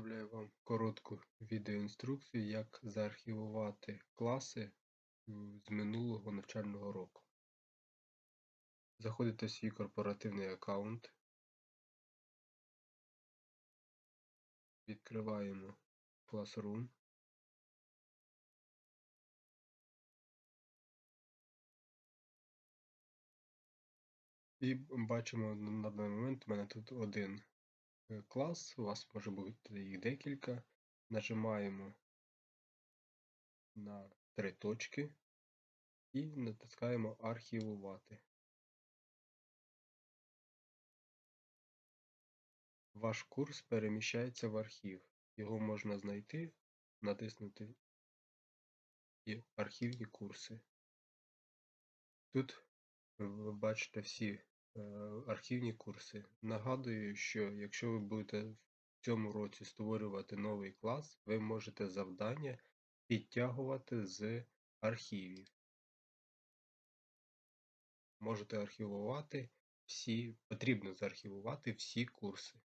Представляю вам коротку відеоінструкцію, як заархівувати класи з минулого навчального року. Заходите в свій корпоративний аккаунт, відкриваємо Classroom. І бачимо на даний момент у мене тут один клас, у вас може бути їх декілька. Нажимаємо на три точки і натискаємо Архівувати. Ваш курс переміщається в архів. Його можна знайти, натиснути і архівні курси. Тут ви бачите всі е, архівні курси. Нагадую, що якщо ви будете в цьому році створювати новий клас, ви можете завдання підтягувати з архівів. Можете архівувати всі, потрібно заархівувати всі курси.